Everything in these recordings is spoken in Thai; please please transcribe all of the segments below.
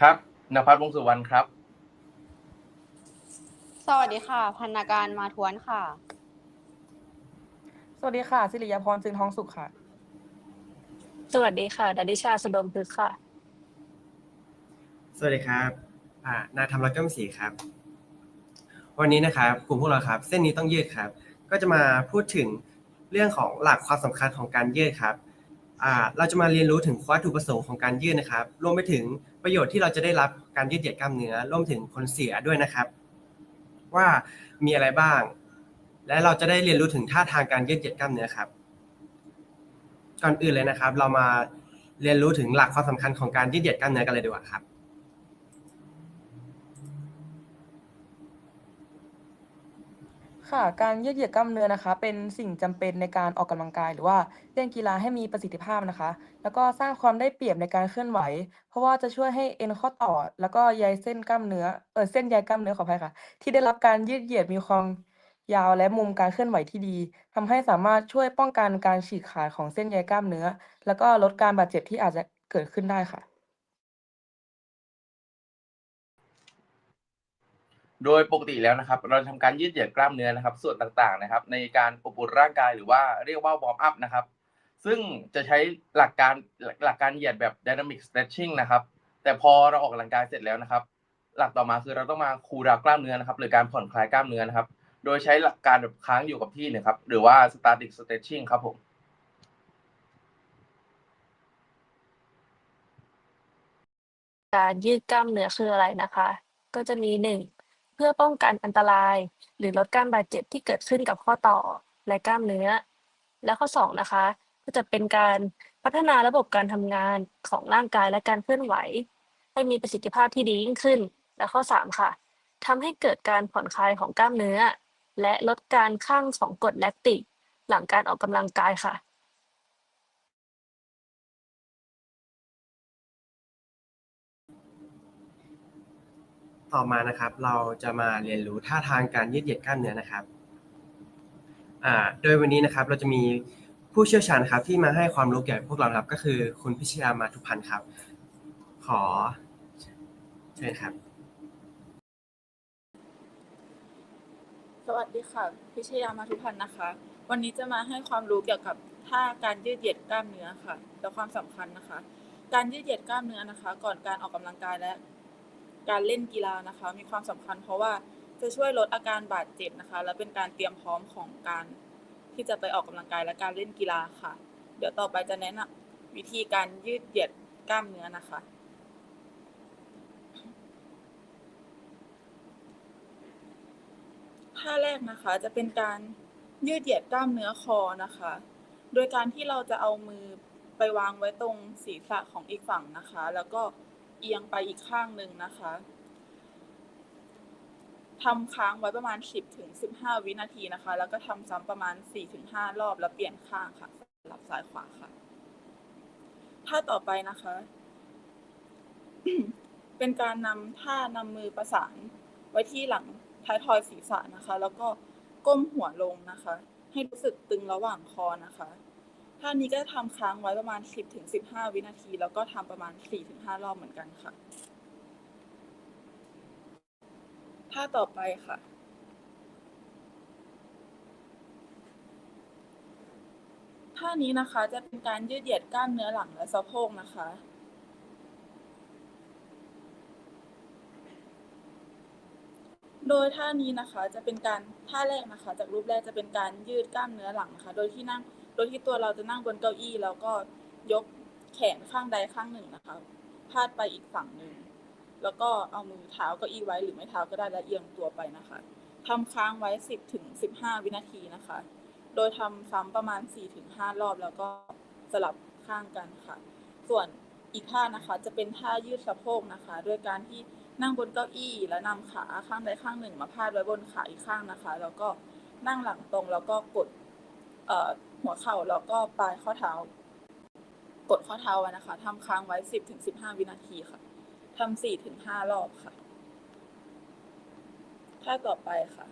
ครับนภัสวงศ์สุวรรณครับ สวัสดีค่ะ พันนาการมาทวนค่ะ สวัสดีค่ะ สิริยาพรจึงทองสุขค่ะ สวัสดีค่ะดันิชาสดมพฤกษ์ค่ะ สวัสดีครับ อ่านายธรรมรัตน์ก้มศรีครับ วันนี้นะครับกลุ่มพวกเราครับ เส้นนี้ต้องยืดครับ ก็จะมาพูดถึงเรื่องของหลักความสำคัญของการยืดครับ อ่า เราจะมาเรียนรู้ถึงวัตถุประสงค์ของการยืดนะครับ รวมไปถึง ประโยชน์ที่เราจะได้รับการยืดเหยียดกล้ามเนื้อรวมถึงคนเสียด้วยนะครับ ว่ามีอะไรบ้าง และเราจะได้เรียนรู้ถึงท่าทางการยืดเหยียดกล้ามเนื้อครับก่อนอื่นเลยนะครับ เรามาเรียนรู้ถึงหลักความสำคัญของการยืดเหยียดกล้ามเนื้อกันเลยดีกว่าครับ ค่ะ การยืดเหยียดกล้ามเนื้อนะคะ เป็นสิ่งจำเป็นในการออกกำลังกาย หรือว่าเล่นกีฬาให้มีประสิทธิภาพนะคะ แล้วก็สร้างความได้เปรียบในการเคลื่อนไหว เพราะว่าจะช่วยให้เอ็นข้อต่อ แล้วก็ใยเส้นกล้ามเนื้อเออเส้นใยกล้ามเนื้อขออภัยค่ะ ที่ได้รับการยืดเหยียดมีความยาวและมุมการเคลื่อนไหวที่ดีทำให้สามารถช่วยป้องกันการฉีกขาดของเส้นใยกล้ามเนื้อ แล้วก็ลดการบาดเจ็บที่อาจจะเกิดขึ้นได้ค่ะ โดยปกติแล้วนะครับ เราทำการยืดเหยียดกล้ามเนื้อนะครับ ส่วนต่างๆนะครับ ในการอบอุ่นร่างกายหรือว่าเรียกว่าวอร์มอัพนะครับ ซึ่งจะใช้หลักการหลักการเหยียดแบบ dynamic stretching นะครับ แต่พอเราออกกำลังกายเสร็จแล้วนะครับ หลักต่อมาคือเราต้องมาคูลดาวน์กล้ามเนื้อนะครับ หรือการผ่อนคลายกล้ามเนื้อนะครับ โดยใช้หลักการแบบค้างอยู่กับที่นะครับ หรือว่า static stretching ครับผมการยืดกล้ามเนื้อคืออะไรนะคะ ก็จะมีหนึ่ง พื่อป้องกันอันตราย หรือลดการบาดเจ็บที่เกิดขึ้นกับข้อต่อและกล้ามเนื้อ และข้อสองนะคะก็จะเป็นการพัฒนาระบบการทำงานของร่างกายและการเคลื่อนไหว ให้มีประสิทธิภาพที่ดียิ่งขึ้น และข้อสามค่ะทำให้เกิดการผ่อนคลายของกล้ามเนื้อ และลดการข้างของกรดแลคติก หลังการออกกำลังกายค่ะ ต่อมานะครับ เราจะมาเรียนรู้ท่าทางการยืดเหยียดกล้ามเนื้อนะครับโดยวันนี้นะครับเราจะมีผู้เชี่ยวชาญครับที่มาให้ความรู้เกี่ยวกับพวกเราครับ ก็คือคุณพิชยามาทุพันธ์ครับ ขอเชิญครับ สวัสดีค่ะ พิชยามาทุพันธ์นะคะ วันนี้จะมาให้ความรู้เกี่ยวกับท่าการยืดเหยียดกล้ามเนื้อค่ะและความสำคัญนะคะ การยืดเหยียดกล้ามเนื้อนะคะ ก่อนการออกกำลังกายและ การเล่นกีฬานะคะ มีความสำคัญเพราะว่าจะช่วยลดอาการบาดเจ็บนะคะ และเป็นการเตรียมพร้อมของการที่จะไปออกกำลังกายและการเล่นกีฬาค่ะ เดี๋ยวต่อไปจะแนะนำวิธีการยืดเหยียดกล้ามเนื้อนะคะ ท่าแรกนะคะจะเป็นการยืดเหยียดกล้ามเนื้อคอนะคะ โดยการที่เราจะเอามือไปวางไว้ตรงศีรษะของอีกฝั่งนะคะ แล้วก็ เอียงไปอีกข้างหนึ่งนะคะทำค้างไว้ประมาณ 10ถึง15 วินาทีนะคะ แล้วก็ทำซ้ำประมาณ 4 ถึง 5 รอบแล้วเปลี่ยนข้างค่ะสลับซ้ายขวาค่ะท่าต่อไปนะคะ เป็นการนำท่านำมือประสานไว้ที่หลังท้ายทอยศีรษะนะคะ แล้วก็ก้มหัวลงนะคะ ให้รู้สึกตึงระหว่างคอนะคะ ท่านี้ก็ทำค้างไว้ประมาณ 10ถึง15 วินาที แล้วก็ทำประมาณ4ถึง5รอบเหมือนกันค่ะท่าต่อไปค่ะ ท่านี้นะคะจะเป็นการยืดเหยียดกล้ามเนื้อหลังและสะโพกนะคะ โดยท่านี้นะคะจะเป็นการท่าแรกนะคะ จากรูปแรกจะเป็นการยืดกล้ามเนื้อหลังนะคะ โดยที่นั่ง ดยที่ตัวเราจะนั่งบนเก้าอี้แล้วก็ยกแขนข้างใดข้างหนึ่งนะคะพาดไปอีกฝั่งหนึ่ง แล้วก็เอามือเท้าเก้าอี้ไว้หรือไม่เท้าก็ได้และเอียงตัวไปนะคะทำค้างไว้ 10ถึง15 วินาทีนะคะ โดยทำซ้ำประมาณ 4 ถึง 5 รอบแล้วก็สลับข้างกันค่ะ ส่วนอีกท่านะคะจะเป็นท่ายืดสะโพกนะคะโดยการที่นั่งบนเก้าอี้แล้วนำขาข้างใดข้างหนึ่งมาพาดไว้บนขาอีกข้างนะคะ แล้วก็นั่งหลังตรงแล้วก็กด หัวเข่าแล้วก็ปลายข้อเท้ากดข้อเท้าไว้นะคะทำค้างไว้10ถึง15วินาทีค่ะทำ4ถึง5รอบค่ะ ท่าต่อไปค่ะ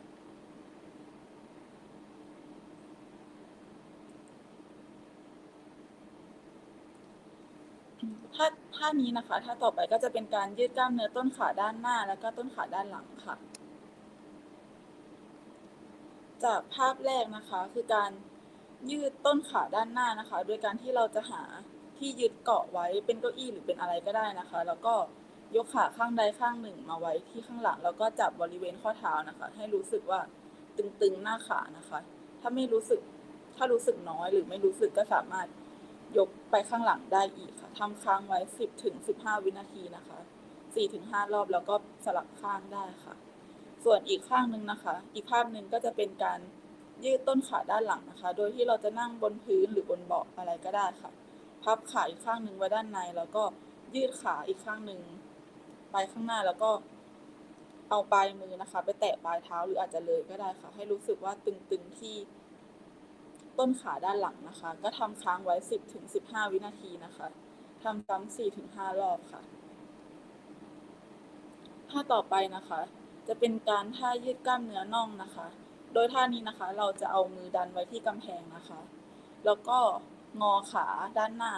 ถ้าท่านี้นะคะถ้าต่อไปก็จะเป็นการยืดกล้ามเนื้อต้นขาด้านหน้า แล้วก็ต้นขาด้านหลังค่ะ จากภาพแรกนะคะ คือการ ยืดต้นขาด้านหน้านะคะ โดยการที่เราจะหาที่ยึดเกาะไว้เป็นเก้าอี้หรือเป็นอะไรก็ได้นะคะ แล้วก็ยกขาข้างใดข้างหนึ่งมาไว้ที่ข้างหลัง แล้วก็จับบริเวณข้อเท้านะคะ ให้รู้สึกว่าตึงๆหน้าขานะคะ ถ้าไม่รู้สึกถ้ารู้สึกน้อยหรือไม่รู้สึกก็สามารถยกไปข้างหลังได้อีกค่ะทำค้างไว้ 10ถึง15 วินาทีนะคะ4ถึง5รอบแล้วก็สลับข้างได้ค่ะ ส่วนอีกข้างหนึ่งนะคะ อีกภาพหนึ่งก็จะเป็นการ ยืดต้นขาด้านหลังนะคะ โดยที่เราจะนั่งบนพื้นหรือบนเบาะอะไรก็ได้ค่ะ พับขาอีกข้างหนึ่งไว้ด้านใน แล้วก็ยืดขาอีกข้างหนึ่งไปข้างหน้าแล้วก็เอาปลายมือนะคะ ไปแตะปลายเท้าหรืออาจจะเลยก็ได้ค่ะ ให้รู้สึกว่าตึงๆที่ต้นขาด้านหลังนะคะ ก็ทำค้างไว้ 10ถึง15 วินาทีนะคะทำซ้ำ4ถึง5รอบค่ะท่าต่อไปนะคะ จะเป็นการท่ายืดกล้ามเนื้อน่องนะคะ โดยท่านี้นะคะ เราจะเอามือดันไว้ที่กำแพงนะคะ แล้วก็งอขาด้านหน้า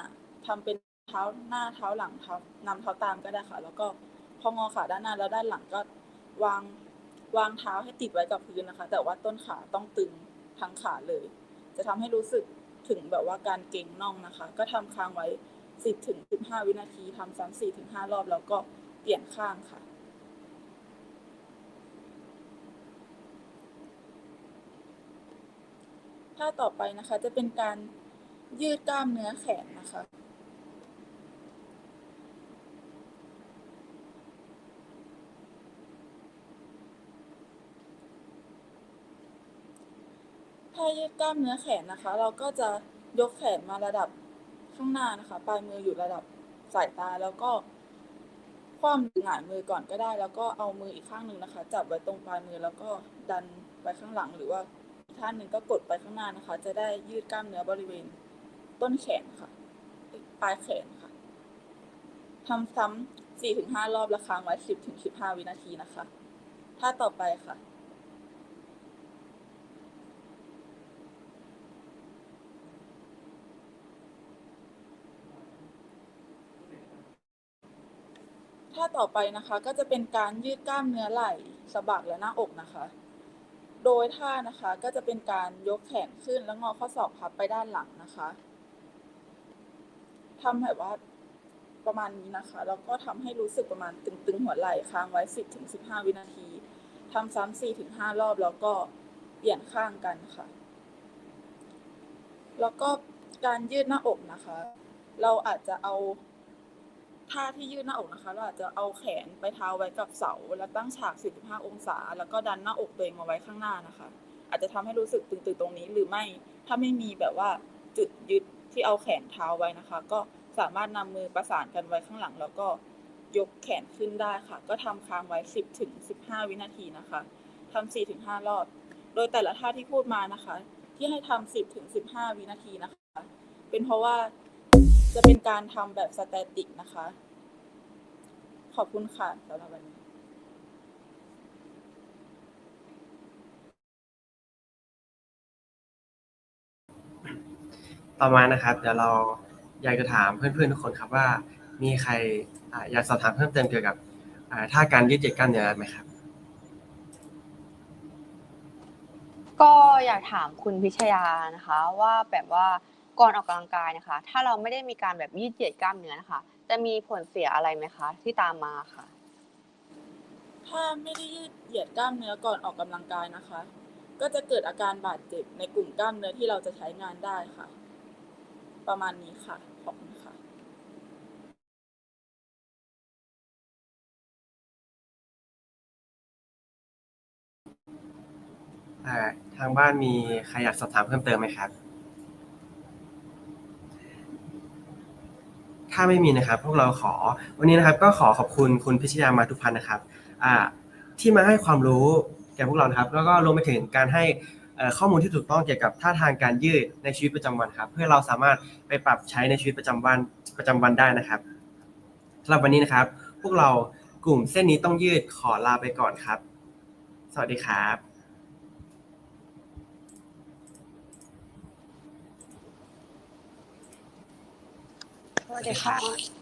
ทำเป็นเท้าหน้าเท้าหลังเท้านำเท้าตามก็ได้ค่ะ แล้วก็พองอขาด้านหน้าแล้วด้านหลังก็วางวางเท้าให้ติดไว้กับพื้นนะคะ แต่ว่าต้นขาต้องตึงทั้งขาเลย จะทำให้รู้สึกถึงแบบว่าการเก่งน่องนะคะ ก็ทำค้างไว้ 10ถึง15 วินาทีทำซ้ำ4ถึง5รอบ แล้วก็เปลี่ยนข้างค่ะ ท่าต่อไปนะคะ จะเป็นการยืดกล้ามเนื้อแขนนะคะ ถ้ายืดกล้ามเนื้อแขนนะคะ เราก็จะยกแขนมาระดับข้างหน้านะคะ ปลายมืออยู่ระดับสายตาแล้วก็คว่ำหรือหงายมือก่อนก็ได้ แล้วก็เอามืออีกข้างหนึ่งนะคะ จับไว้ตรงปลายมือแล้วก็ดันไปข้างหลังหรือว่า ท่านหนึ่งก็กดไปข้างหน้านะคะ จะได้ยืดกล้ามเนื้อบริเวณต้นแขนค่ะ ปลายแขนค่ะทำซ้ำสี่ถึงห้ารอบและค้างไว้สิบถึงสิบห้าวินาทีนะคะ ท่าต่อไปค่ะท่าต่อไปนะคะก็จะเป็นการยืดกล้ามเนื้อไหล่สะบักและหน้าอกนะคะ โดยท่านะคะก็จะเป็นการยกแขนขึ้นแล้วงอข้อศอกพับไปด้านหลังนะคะทำแบบว่าประมาณนี้นะคะ แล้วก็ทำให้รู้สึกประมาณตึงๆหัวไหล่ค้างไว้ 10ถึง15 วินาทีทำซ้ำ4ถึง5รอบแล้วก็เปลี่ยนข้างกันค่ะ แล้วก็การยืดหน้าอกนะคะ เราอาจจะเอา ท่าที่ยืดหน้าอกนะคะ เราอาจจะเอาแขนไปเท้าไว้กับเสา แล้วตั้งฉาก 45 องศา แล้วก็ดันหน้าอกตัวเองมาไว้ข้างหน้านะคะ อาจจะทำให้รู้สึกตึงๆตรงนี้หรือไม่ถ้าไม่มีแบบว่าจุดยึดที่เอาแขนเท้าไว้นะคะ ก็สามารถนำมือประสานกันไว้ข้างหลัง แล้วก็ยกแขนขึ้นได้ค่ะ ก็ทำค้างไว้ 10ถึง15 วินาทีนะคะทำ4ถึง5รอบ โดยแต่ละท่าที่พูดมานะคะ ที่ให้ทำ10ถึง15 วินาทีนะคะ เป็นเพราะว่า จะเป็นการทำแบบสแตติกนะคะ ขอบคุณค่ะสำหรับวันนี้ต่อมานะครับ เดี๋ยวเราอยากจะถามเพื่อนๆทุกคนครับว่า มีใครอ่าอยากสอบถามเพิ่มเติมเกี่ยวกับอ่าท่าการยืดเหยียดกล้ามเนื้อไหมครับ ก็อยากถามคุณพิชยานะคะ ว่าแบบว่า ก่อนออกกำลังกายนะคะ ถ้าเราไม่ได้มีการแบบยืดเหยียดกล้ามเนื้อนะคะ จะมีผลเสียอะไรไหมคะ ที่ตามมาค่ะ ถ้าไม่ได้ยืดเหยียดกล้ามเนื้อก่อนออกกำลังกายนะคะ ก็จะเกิดอาการบาดเจ็บในกลุ่มกล้ามเนื้อที่เราจะใช้งานได้ค่ะ ประมาณนี้ค่ะ ขอบคุณค่ะอ่าทางบ้านมีใครอยากสอบถามเพิ่มเติมไหมครับ ถ้าไม่มีนะครับ พวกเราขอวันนี้นะครับก็ขอขอบคุณคุณพิชยามาทุพันธ์นะครับที่มาให้ความรู้แก่พวกเรานะครับ แล้วก็รวมไปถึงการให้ข้อมูลที่ถูกต้องเกี่ยวกับท่าทางการยืดในชีวิตประจำวันครับ เพื่อเราสามารถไปปรับใช้ในชีวิตประจำวันประจำวันได้นะครับสำหรับวันนี้นะครับ พวกเรากลุ่มเส้นนี้ต้องยืดขอลาไปก่อนครับ สวัสดีครับ สวัสดีค่ะ